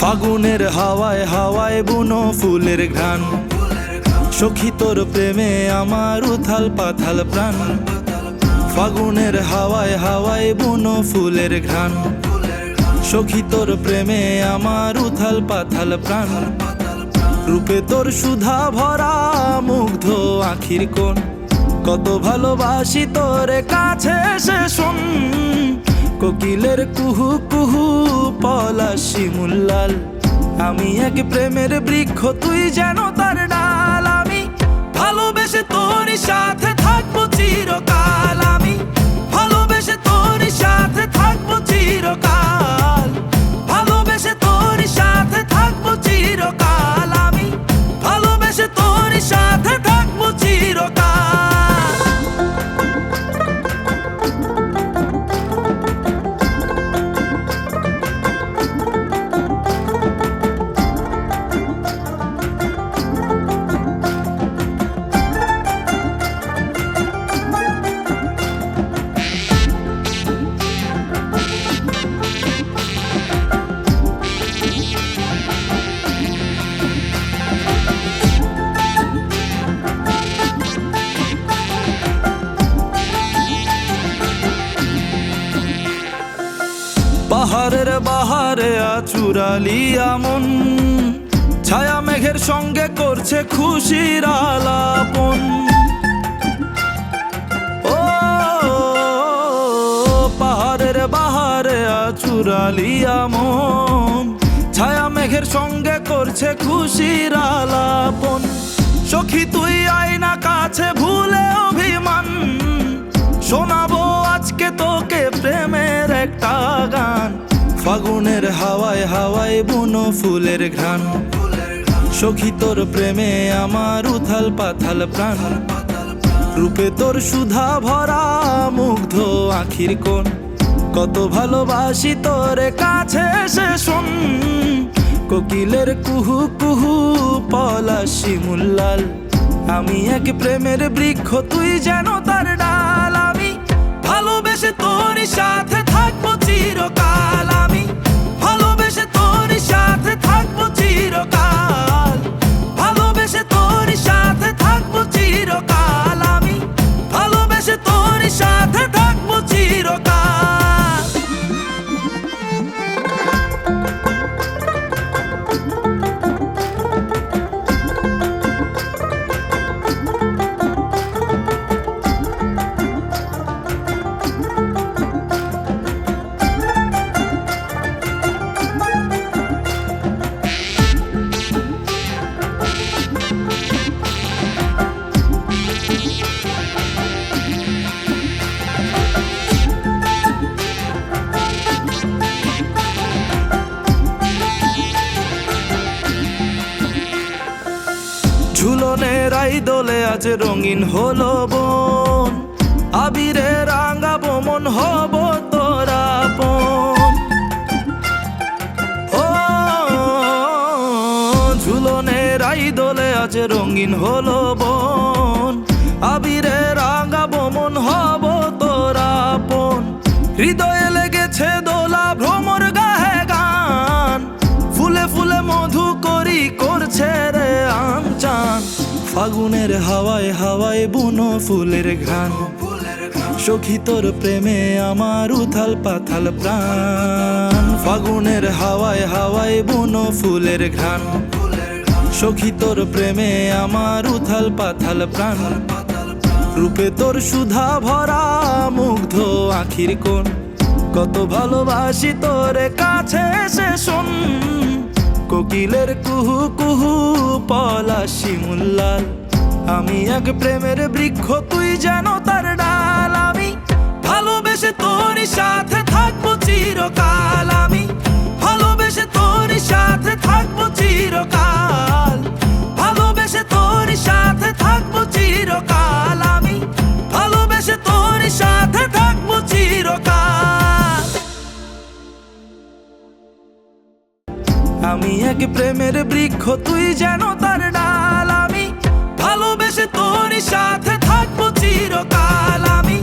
ফাগুনের হাওয়ায় হাওয়ায় বুনো ফুলের ঘ্রাণ। সখী তোর প্রেমে আমার উথাল পাথাল প্রাণ। ফাগুনের হাওয়ায় হাওয়ায় বুনো ফুলের ঘ্রাণ। সখী তোর প্রেমে আমার উথাল পাথাল প্রাণ। রূপে তোর সুধা ভরা মুগ্ধ আখির কোণ। কত ভালোবাসি তোরে কাছে শোন কোকিলের কুহু কুহু পলাশি মুল্লাল, আমি এক প্রেমের বৃক্ষ, তুই যেন তার ডাল। আমি ভালোবেসে তোর সাথে থাকব চিরকাল। পাহাড়ের বাহারে আচুরালি আমন ছায়া মেঘের সঙ্গে করছে খুশির আলাপন। ও, পাহাড়ের বাহারে আচুরালি আমন ছায়া মেঘের সঙ্গে করছে খুশির আলাপন। সখী তুই আয়না কাছে ভুলে অভিমান। ফাগুনের হাওয়ায় হাওয়ায় বুনো ফুলের ঘ্রাণ। সখী তোর প্রেমে আমার উথাল পাথাল প্রাণ। রূপে তোর সুধা ভরা মুগ্ধ আখির কোণ। কত ভালোবাসি তোরে কাছে এসে শোন। কোকিলের কুহু কুহু পলাশি মুল্লাল। আমি এক প্রেমের বৃক্ষ, তুই যেন তার ডাল। আমি ভালোবেসে তোরই সাথে ঝুলনের আই দোলে আজ রঙিন হলো বন। আবিরে রাঙাবো, মন হব তোরা ও, ঝুলনের দোলে আজ রঙিন হলো বন। আবিরে রাঙাবো, মন হব তোরা আপন। হৃদয়ে লেগেছে দোলা ফাগুনের হাওয়ায় হাওয়ায় বুনো ফুলের ঘ্রাণ। সখী তোর প্রেমে আমার উথাল পাথাল প্রাণ। ফাগুনের হাওয়ায় হাওয়ায় বুনো ফুলের ঘ্রাণ। সখী তোর প্রেমে আমার উথাল পাথাল প্রাণ। রূপে তোর সুধা ভরা মুগ্ধ আখির কোণ। কত ভালোবাসি তোরে কাছে এসে শোন কোকিলের কুহু কুহু পলা শিমুল্লাল আমি এক প্রেমের বৃক্ষ, তুই যেন তার ডাল। আমি ভালোবেসে তোর সাথে থাকব চিরকাল। আমি ভালোবেসে তোর সাথে থাকব চিরকাল। আমি এক প্রেমের বৃক্ষ, তুই যেন তার ডাল। আমি ভালোবেসে তোরই সাথে থাকব চিরকাল। আমি